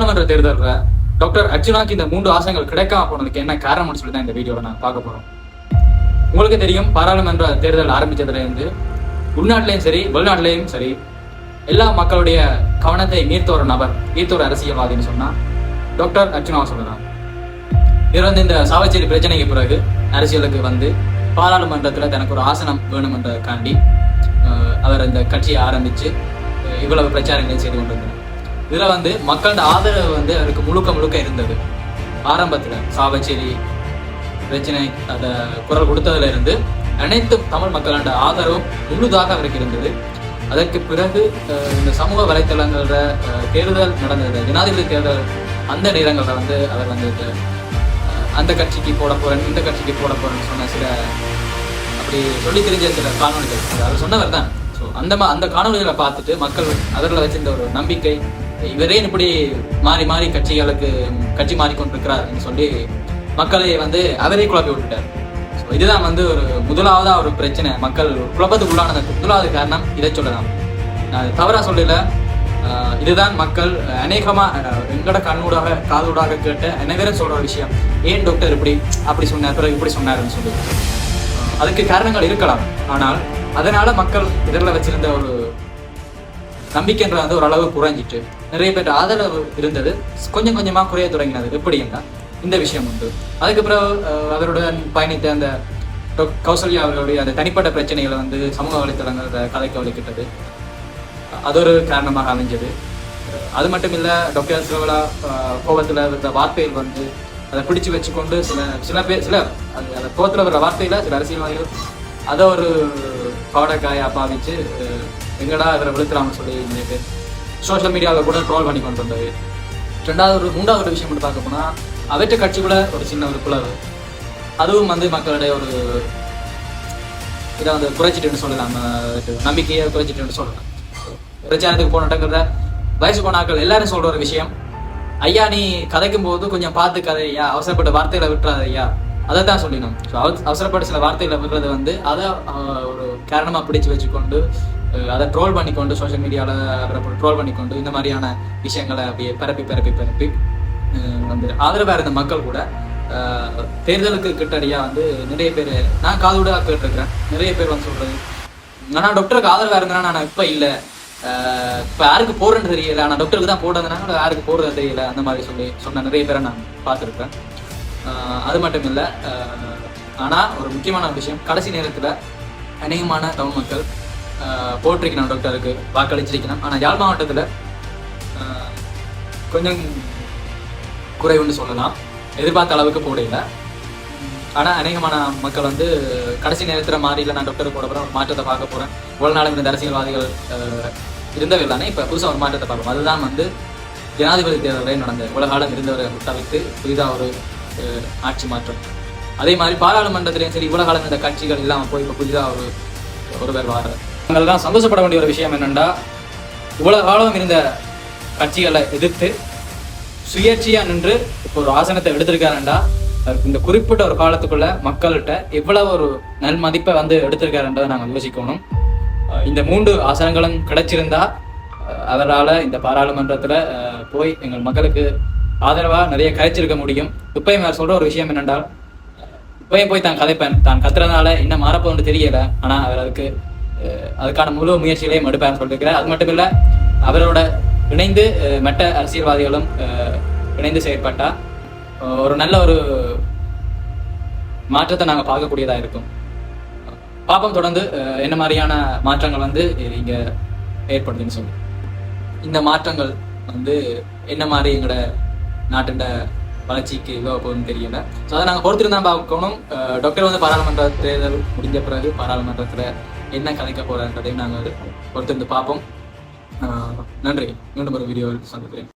பாராளுமன்ற தேர்தலில் டாக்டர் அர்ஜுனாக்கு இந்த மூன்று ஆசனங்கள் கிடைக்காம போனதுக்கு என்ன காரணம்னு சொல்லி தான் இந்த வீடியோவில் நான் பார்க்க போறோம். உங்களுக்கு தெரியும் பாராளுமன்ற தேர்தல் ஆரம்பிச்சதுல இருந்து உள்நாட்டிலையும் சரி வெளிநாட்டிலையும் சரி எல்லா மக்களுடைய கவனத்தை ஈர்த்த ஒரு நபர் ஈர்த்த ஒரு அரசியல்வாதின்னு சொன்னா டாக்டர் அர்ஜுனாவை சொல்லலாம். இவர் வந்து இந்த சாவச்சேரி பிரச்சனைக்கு பிறகு அரசியலுக்கு வந்து பாராளுமன்றத்தில் தனக்கு ஒரு ஆசனம் வேணுமென்றதுக்காண்டி அஹ், அவர் இந்த கட்சியை ஆரம்பிச்சு இவ்வளவு பிரச்சாரங்களை செய்து கொண்டிருந்தார் இதில் வந்து மக்களோட ஆதரவு வந்து அவருக்கு முழுக்க முழுக்க இருந்தது. ஆரம்பத்தில் சாவச்சேரி பிரச்சனை அந்த குரல் கொடுத்ததுல இருந்து அனைத்து தமிழ் மக்களோட ஆதரவும் முழுதாக அவருக்கு இருந்தது. அதற்கு பிறகு இந்த சமூக வலைத்தளங்கள தேர்தல் நடந்தது. ஜனாதிபதி தேர்தல் அந்த நேரங்களில் வந்து அவர் வந்து இந்த, அந்த கட்சிக்கு போட போகிறேன் இந்த கட்சிக்கு போட போகிறேன்னு சொன்ன சில அப்படி சொல்லி தெரிஞ்ச சில காணொலிகள் அவர் சொன்னவர் தான். ஸோ அந்த மா- அந்த காணொலிகளை பார்த்துட்டு மக்கள் அதில் வச்சிருந்த ஒரு நம்பிக்கை இவரே இப்படி மாறி மாறி கட்சிகளுக்கு கட்சி மாறிக்கொண்டிருக்கிறார் சொல்லி மக்களை வந்து அவரே குழப்பி விட்டுட்டார். ஸோ இதுதான் வந்து ஒரு முதலாவதா ஒரு பிரச்சனை. மக்கள் குழப்பத்துக்கு உள்ளானதுக்கு முதலாவது காரணம் இதை சொல்லலாம். நான் தவறா சொல்லல. இதுதான் மக்கள் அநேகமா ஆஹ் எங்களோட கண்ணூடாக காதூடாக கேட்ட அனைவரும் சொல்ற விஷயம். ஏன் டாக்டர் இப்படி அப்படி சொன்னார்? பிறகு இப்படி சொன்னாருன்னு சொல்லி. அதுக்கு காரணங்கள் இருக்கலாம். ஆனால் அதனால மக்கள் இதரில் வச்சிருந்த ஒரு நம்பிக்கைன்றது வந்து ஓரளவு குறைஞ்சிட்டு நிறைய பேர் ஆதரவு இருந்தது. கொஞ்சம் கொஞ்சமாக குறைய தொடங்கினது. எப்படின்னா இந்த விஷயம் உண்டு. அதுக்கு பிறகு அவருடன் பயணித்த அந்த கௌசல்யா அவர்களுடைய அந்த தனிப்பட்ட பிரச்சனைகளை வந்து சமூக வலைத்தளங்கள் கலைக்க வலிக்கிட்டது. அது ஒரு காரணமாக அமைஞ்சது. அது மட்டும் இல்லை டாக்டர் சிவலா கோபத்தில் இருந்த வார்த்தைகள் வந்து அதை பிடிச்சு வச்சுக்கொண்டு சில சில பேர் சில அது அந்த கோபத்தில் வர்ற வார்த்தையில் சில அரசியல்வாதிகள் அதை ஒரு பாடக்காயாக பாவிச்சு எங்கடா இவரை விழுக்கிறான்னு சொல்லி நிறைய சோஷியல் மீடியாவில் கூட ட்ரோல் பண்ணி கொண்டு வந்தது. ரெண்டாவது ஒரு மூன்றாவது ஒரு விஷயம் மட்டும் பார்க்க போனால் அவற்ற கட்சிக்குள்ள ஒரு சின்ன ஒரு குழவு. அதுவும் வந்து மக்களுடைய ஒரு இதை வந்து குறைச்சிட்டுன்னு சொல்லலாம். நம்பிக்கையை குறைச்சிட்டுன்னு சொல்லலாம். பிரச்சாரத்துக்கு போனட்டங்கிறத வயசு போனாக்கள் எல்லாரும் சொல்ற ஒரு விஷயம். ஐயா நீ கதைக்கும் போது கொஞ்சம் பார்த்து கதையா அவசரப்பட்ட வார்த்தைகளை விட்டுறாத ஐயா. அதை தான் சொல்லிடணும் ஸோ அவசரப்பட்ட சில வார்த்தைகளை விடுறது வந்து அதை ஒரு காரணமாக பிடிச்சு வச்சுக்கொண்டு அதை ட்ரோல் பண்ணிக்கொண்டு சோஷியல் மீடியாவில் அப்புறம் ட்ரோல் பண்ணிக்கொண்டு இந்த மாதிரியான விஷயங்களை அப்படியே பரப்பி பரப்பி பரப்பி வந்து ஆதரவாக இருந்த மக்கள் கூட தேர்தலுக்கு கிட்டடியாக வந்து நிறைய பேர் நான் காதோட கேட்டிருக்கிறேன். நிறைய பேர் வந்து சொல்கிறது ஆனால் டாக்டருக்கு ஆதரவாக இருந்தேன்னா நான் இப்போ இல்லை. இப்போ யாருக்கு போடுறேன்னு தெரியல. ஆனால் டாக்டருக்கு தான் போடுறதுனால யாருக்கு போடுறது தெரியல. அந்த மாதிரி சொல்லி சொன்ன நிறைய பேரை நான் பார்த்துருக்கேன் அது மட்டும் இல்லை ஆனால் ஒரு முக்கியமான விஷயம் கடைசி நேரத்தில் அநேகமான தமிழ் மக்கள் போட்டிருக்கணும் டாக்டருக்கு வாக்களிச்சிருக்கணும் ஆனால் யாழ் மாவட்டத்தில் கொஞ்சம் குறைவுன்னு சொல்லலாம். எதிர்பார்த்த அளவுக்கு போடையில ஆனால் அநேகமான மக்கள் வந்து கடைசி நேரத்தில் மாறி இல்லை நான் டாக்டர் போட போகிறேன் மாற்றத்தை பார்க்க போகிறேன் இவ்வளோ நாளும் இருந்த அரசியல்வாதிகள் அஹ், இருந்தவில்லைனே இப்போ புதுசாக ஒரு மாற்றத்தை பார்க்கும் அதுதான் வந்து ஜனாதிபதி தேர்தலில் நடந்த உலகாலம் இருந்தவரை தவிர்த்து புதிதாக ஒரு ஆட்சி மாற்றம். அதே மாதிரி பாராளுமன்றத்திலையும் சரி உலகாலம் காலம் இந்த கட்சிகள் இல்லாமல் போய் இப்போ புதிதாக ஒரு ஒருவர் வார நாங்கள்லாம் சந்தோஷப்பட வேண்டிய ஒரு விஷயம் என்னென்னா இவ்வளவு காலம் இருந்த கட்சிகளை எதிர்த்து சுயேட்சையா நின்று இப்போ ஒரு ஆசனத்தை எடுத்திருக்காருண்டா இந்த குறிப்பிட்ட ஒரு காலத்துக்குள்ள மக்கள்கிட்ட எவ்வளவு ஒரு நன்மதிப்பை வந்து எடுத்திருக்காருன்றதை நாங்கள் யோசிக்கணும். இந்த மூன்று ஆசனங்களும் கிடைச்சிருந்தா அஹ் இந்த பாராளுமன்றத்துல போய் எங்கள் மக்களுக்கு ஆதரவா நிறைய கரைச்சிருக்க முடியும். இப்பயும் அவர் சொல்ற ஒரு விஷயம் என்னென்றால் இப்பயும் போய் தான் கதைப்பேன். தான் கத்துறதுனால என்ன மாறப்போன்னு தெரியல. ஆனா அவர் அதுக்கு அதுக்கான முழு முயற்சிகளையும் எடுப்பார்னு சொல்லியிருக்கிறார் அது மட்டும் இல்ல அவரோட இணைந்து மற்ற அரசியல்வாதிகளும் அஹ், இணைந்து செயற்பட்டா ஒரு நல்ல ஒரு மாற்றத்தை நாங்க பார்க்கக்கூடியதா இருக்கும். பாப்பம் தொடர்ந்து அஹ், என்ன மாதிரியான மாற்றங்கள் வந்து இங்க ஏற்படுதுன்னு சொல்லி. இந்த மாற்றங்கள் வந்து என்ன மாதிரி எங்களோட நாட்டின் வளர்ச்சிக்கு இவ்வளோ போகுதுன்னு தெரியல. ஸோ அதை நாங்கள் பொறுத்திருந்தா பார்க்கணும். டாக்டர் வந்து பாராளுமன்ற தேர்தல் முடிஞ்ச பிறகு பாராளுமன்றத்தில் என்ன கலைக்க போறான்றதையும் நாங்கள் பொறுத்திருந்து பார்ப்போம். நன்றி. மீண்டும் ஒரு வீடியோவில் சந்திக்கிறேன்.